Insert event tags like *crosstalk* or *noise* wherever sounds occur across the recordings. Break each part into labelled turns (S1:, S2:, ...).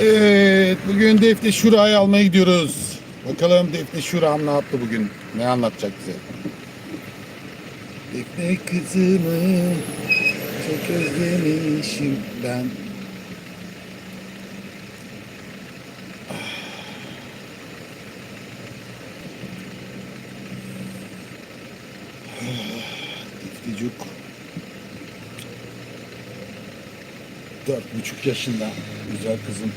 S1: Evet, bugün Defne Şura'yı almaya gidiyoruz. Bakalım Defne Şura'm ne yaptı bugün? Ne anlatacak bize? Defne kızımı çok özlemişim ben. Deftecuk. Dört buçuk yaşında. Güzel kızım.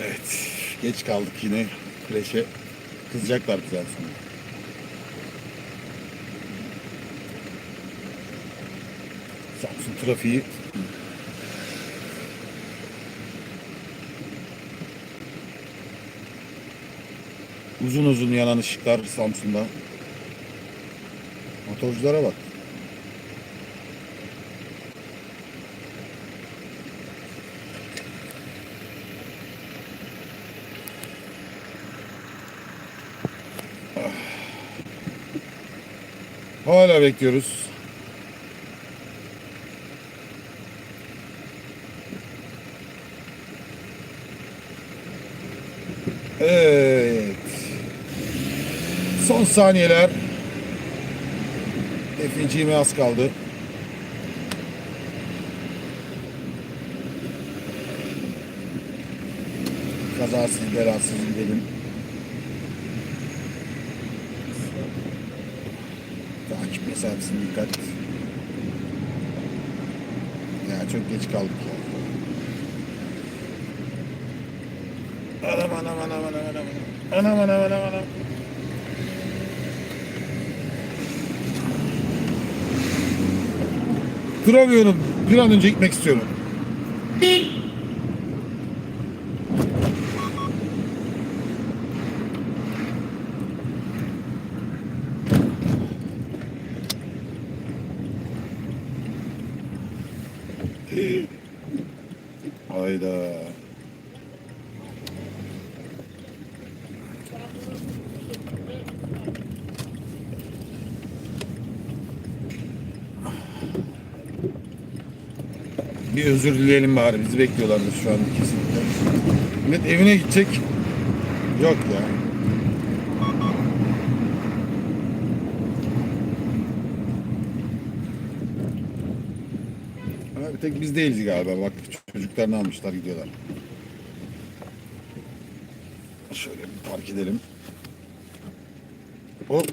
S1: Evet, geç kaldık yine kreşe. Kızacaklar bize aslında. Samsun trafiği. Uzun uzun yanan ışıklar Samsun'da. Motorculara bak. Hala bekliyoruz. Evet. Saniyeler. Defneciğime az kaldı. Kazasız belasız gidelim. Takip mesafesine dikkat. Ya çok geç kaldık ya. Anam anam anam anam anam. Anam anam anam anam. Duramıyorum. Bir an önce gitmek istiyorum. Hayda. Bir özür dileyelim bari. Bizi bekliyorlardır şu an kesinlikle. Millet evine gidecek. Yok ya. Bir tek biz değiliz galiba. Bak çocuklar ne almışlar gidiyorlar. Şöyle bir park edelim. Hop.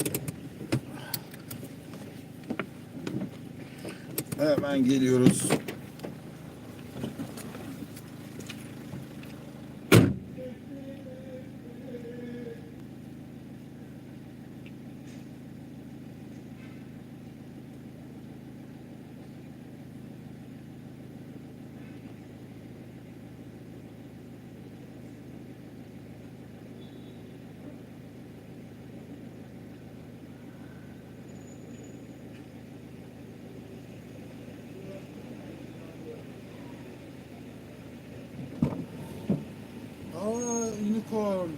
S1: Hemen geliyoruz. Aa, unicorn.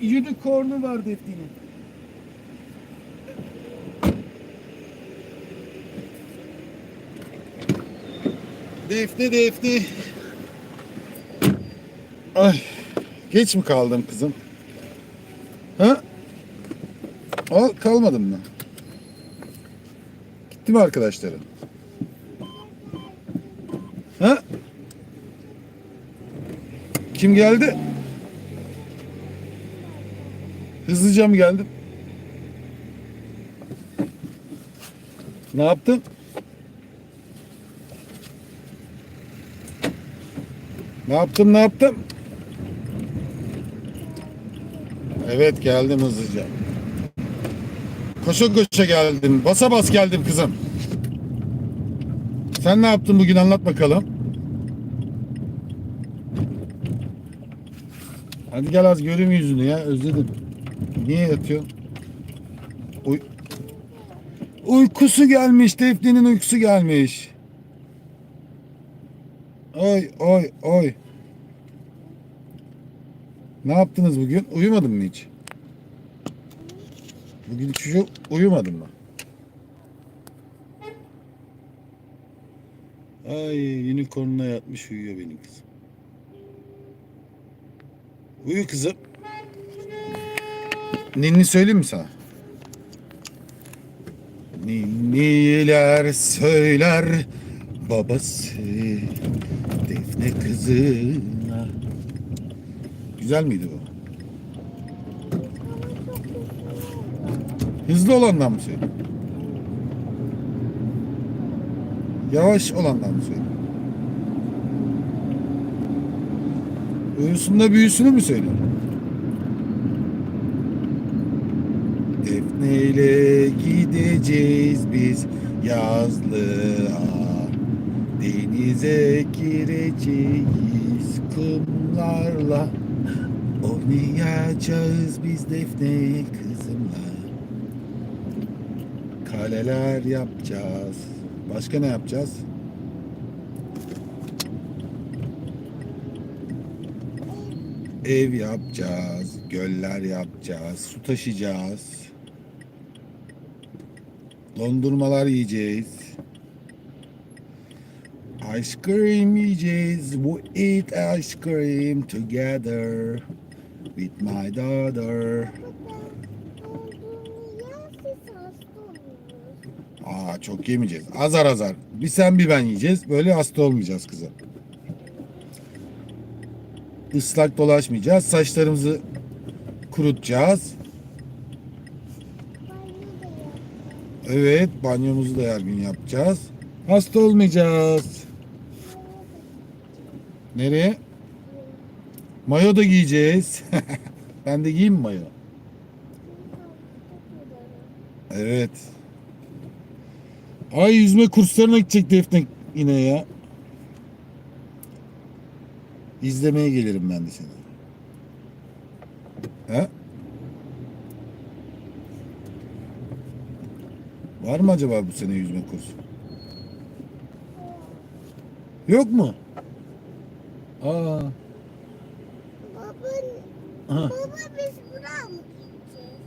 S1: Unicorn'u var Defne'nin. Defne Defne. Ay. Geç mi kaldım kızım? Ha? Al kalmadım mı? Gitti mi arkadaşların? Ha? Kim geldi? Hızlıca mı geldin? Ne yaptın? Ne yaptım ne yaptım? Evet geldim hızlıca. Koşa koşa geldim. Basa bas geldim kızım. Sen ne yaptın bugün anlat bakalım. Hadi gel az göreyim yüzünü ya özledim. Niye yatıyorsun? Uy Uykusu gelmiş. Defne'nin uykusu gelmiş. Oy oy oy. Ne yaptınız bugün? Uyumadın mı hiç? Bugün çocuk uyumadın mı? Ay unicornuna yatmış uyuyor benim kızım. Uyu kızım. Ninni söyleyeyim mi sana? Ninniler söyler babası Defne kızına. Güzel miydi bu? Hızlı olandan mı söyleyeyim? Yavaş olandan mı söyleyeyim? Uyusun da büyüsünü mü söyleyeyim? Defne ile gideceğiz biz yazlığa Denize gireceğiz kumlarla Oynayacağız biz Defne kızımla Kaleler yapacağız Başka ne yapacağız? Ev yapacağız, göller yapacağız, su taşıyacağız. Dondurmalar yiyeceğiz. Ice cream yiyeceğiz. We eat ice cream together with my daughter. Aa çok yemeyeceğiz. Azar azar. Bir sen bir ben yiyeceğiz. Böyle hasta olmayacağız kızım. Islak dolaşmayacağız. Saçlarımızı kurutacağız. Evet, banyomuzu da her gün yapacağız. Hasta olmayacağız. Nereye? Mayo da giyeceğiz. *laughs* ben de giyeyim mayo? Evet. Ay yüzme kurslarına gidecek Defne yine ya. İzlemeye gelirim ben de seni. He? Var mı acaba bu sene yüzme kursu? Yok mu? Aa.
S2: Baba, baba biz buraya mı gideceğiz?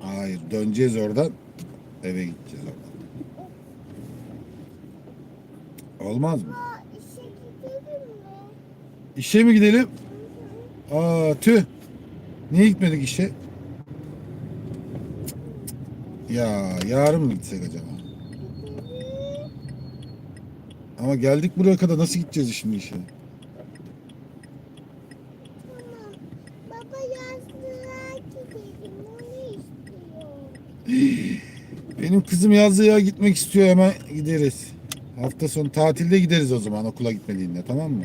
S1: Hayır, döneceğiz oradan. Eve gideceğiz oradan. Olmaz mı?
S2: Aa, işe gidelim mi?
S1: İşe mi gidelim? Aa tüh. Niye gitmedik işe? Ya yarın mı gitsek acaba? Ama geldik buraya kadar nasıl gideceğiz şimdi işe?
S2: Tamam. Baba yazlığa gidelim. O ne istiyor?
S1: Benim kızım yazlığa gitmek istiyor hemen gideriz. Hafta sonu tatilde gideriz o zaman okula gitmediğinde tamam mı?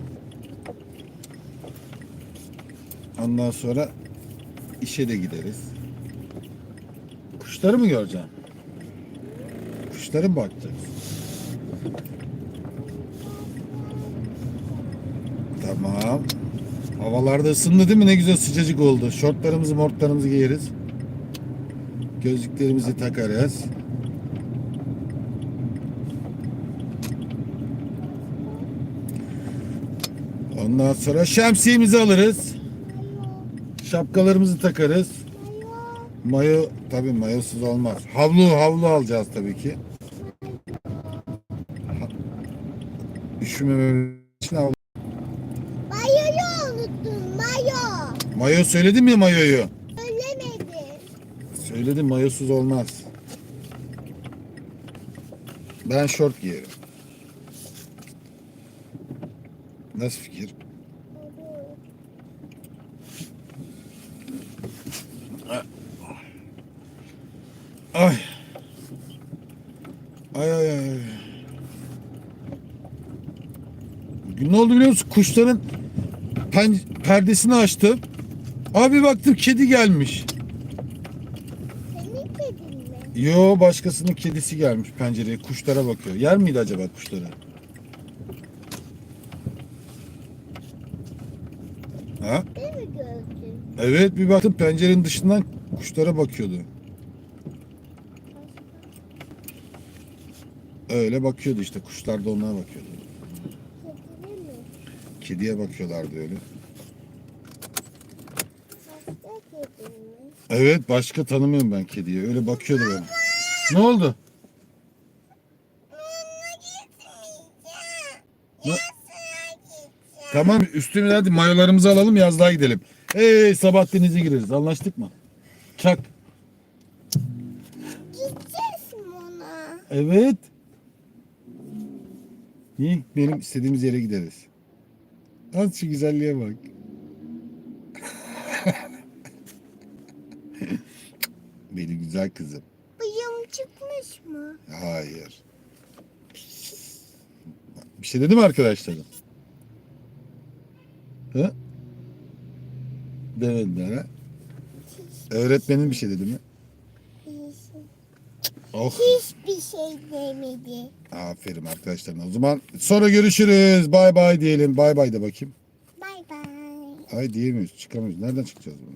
S1: Ondan sonra işe de gideriz. Kuşları mı göreceğim? Kuşlara mı bakacağız? Tamam. Havalarda ısındı değil mi? Ne güzel sıcacık oldu. Şortlarımızı mortlarımızı giyeriz. Gözlüklerimizi takarız. Ondan sonra şemsiyemizi alırız. Şapkalarımızı takarız.
S2: Mayo.
S1: Tabii mayosuz olmaz. Havlu havlu alacağız tabii ki. Üşümememiz için havlu.
S2: Mayoyu unuttun. Mayo.
S1: Mayo söyledim ya mayoyu.
S2: Söylemedin.
S1: Söyledim mayosuz olmaz. Ben şort giyerim. Nasıl fikir? Ay. Ay ay ay. Bugün ne oldu biliyor musun? Kuşların pen- perdesini açtım. Abi baktım kedi gelmiş.
S2: Senin kedin mi?
S1: Yo başkasının kedisi gelmiş pencereye kuşlara bakıyor. Yer miydi acaba kuşları? Ha? Evet bir baktım pencerenin dışından kuşlara bakıyordu. Öyle bakıyordu işte. Kuşlar da onlara bakıyordu. Kediye bakıyorlardı öyle. Evet başka tanımıyorum ben kediye. Öyle bakıyordu böyle. Ne oldu? Ne? Tamam üstüne hadi mayolarımızı alalım yazlığa gidelim. Hey sabah denize gireriz anlaştık mı? Çak.
S2: Gideceğiz mi ona?
S1: Evet. Niye benim istediğimiz yere gideriz. Az şu güzelliğe bak. *laughs* Benim güzel kızım.
S2: Bıyım çıkmış mı?
S1: Hayır. Bir şey dedi mi arkadaşlarım? Hı? Demediler ha? Öğretmenin bir şey dedi mi? Oh.
S2: Hiçbir şey demedi.
S1: Aferin arkadaşlarına. O zaman sonra görüşürüz. Bay bay diyelim. Bay bay de bakayım.
S2: Bay bay.
S1: Ay diyemiyoruz. Çıkamıyoruz. Nereden çıkacağız bunu?